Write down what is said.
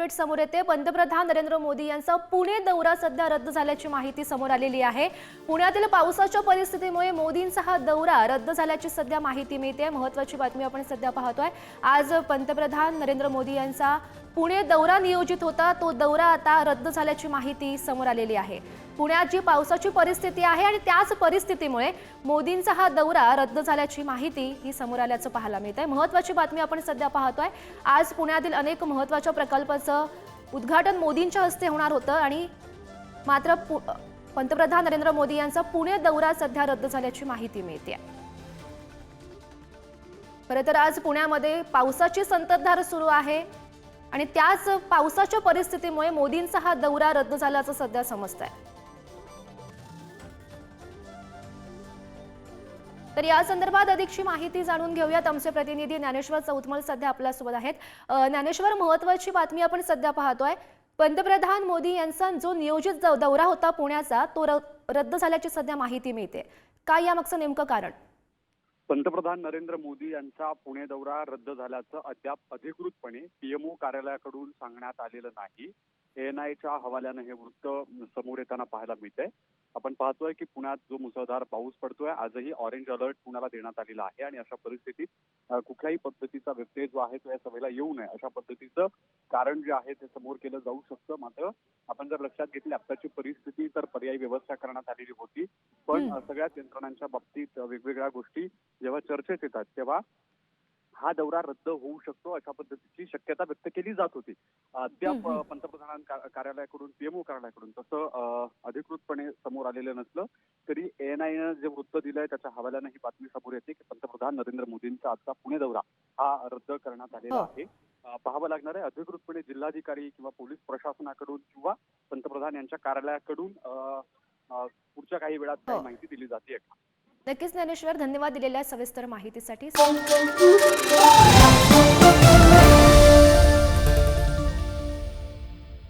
Update समोर येते. पंतप्रधान नरेंद्र मोदी यांचा पुणे दौरा सध्या रद्द झाल्याची माहिती समोर आलेली आहे. पुण्यातील पावसाच्या परिस्थितीमुळे मोदींचा हा दौरा रद्द झाल्याची सध्या माहिती मिळते. महत्वाची बातमी आपण सध्या पाहतोय. आज पंतप्रधान नरेंद्र मोदी यांचा पुणे दौरा नियोजित होता. तो दौरा आता रद्द झाल्याची माहिती समोर आलेली आहे. पुण्यात जी पावसाची परिस्थिती आहे आणि त्याच परिस्थितीमुळे मोदींचा हा दौरा रद्द झाल्याची माहिती ही समोर आल्याचं पाहायला मिळत आहे महत्वाची बातमी आपण सध्या पाहतोय. आज पुण्यातील अनेक महत्त्वाच्या प्रकल्पाचं उद्घाटन मोदींच्या हस्ते होणार होतं आणि मात्र पु- पंतप्रधान नरेंद्र मोदी यांचा पुणे दौरा सध्या रद्द झाल्याची माहिती मिळते खरं तर आज पुण्यामध्ये पावसाची संततधार सुरू आहे. आणि त्याच पावसाच्या परिस्थितीमुळे मोदींचा हा दौरा रद्द झाल्याचं सध्या समजत आहे तर या संदर्भात अधिकची माहिती जाणून घेऊयात. आमचे प्रतिनिधी ज्ञानेश्वर चौतमल सध्या आपल्यासोबत आहेत. ज्ञानेश्वर महत्वाची बातमी आपण सध्या पाहतोय. पंतप्रधान मोदी यांचा जो नियोजित दौरा होता पुण्याचा तो र- रद्द झाल्याची सध्या माहिती मिळते. काय यामागचं नेमकं कारण? पंतप्रधान नरेंद्र मोदी यांचा पुणे दौरा रद्द झाल्याचं अद्याप अधिकृतपणे पीएमओ कार्यालयाकडून सांगण्यात आलेलं नाही. एएनआयच्या हवाल्यानं हे वृत्त समोर येताना पाहायला मिळतंय. आपण पाहतोय की पुण्यात जो मुसळधार पाऊस पडतोय आजही ऑरेंज अलर्ट पुण्याला देण्यात आलेला आहे आणि अशा परिस्थितीत कुठल्याही पद्धतीचा व्यत्यय जो आहे तो या सभेला येऊ नये. अशा पद्धतीचं कारण जे आहे ते समोर केलं जाऊ शकतं. मात्र आपण जर लक्षात घेतली आताची परिस्थिती तर पर्यायी व्यवस्था करण्यात आलेली होती. पण सगळ्याच यंत्रणांच्या बाबतीत वेगवेगळ्या गोष्टी जेव्हा चर्चेत येतात तेव्हा हा दौरा रद्द होऊ शकतो अशा पद्धतीची शक्यता व्यक्त केली जात होती. अद्याप पंतप्रधान कार्यालयाकडून पीएमओ कार्यालयाकडून तसं अधिकृतपणे समोर आलेलं नसलं तरी एएनआयनं जे वृत्त दिलंय त्याच्या हवाल्यानं ही बातमी समोर येते की पंतप्रधान नरेंद्र मोदींचा आजचा पुणे दौरा हा रद्द करण्यात आलेला हो. आहे. पाहावं लागणार आहे अधिकृतपणे जिल्हाधिकारी किंवा पोलीस प्रशासनाकडून किंवा पंतप्रधान यांच्या कार्यालयाकडून पुढच्या काही वेळात काही हो. माहिती दिली जाते नक्कीच ज्ञानेश्वर धन्यवाद दिलेल्या सविस्तर माहितीसाठी.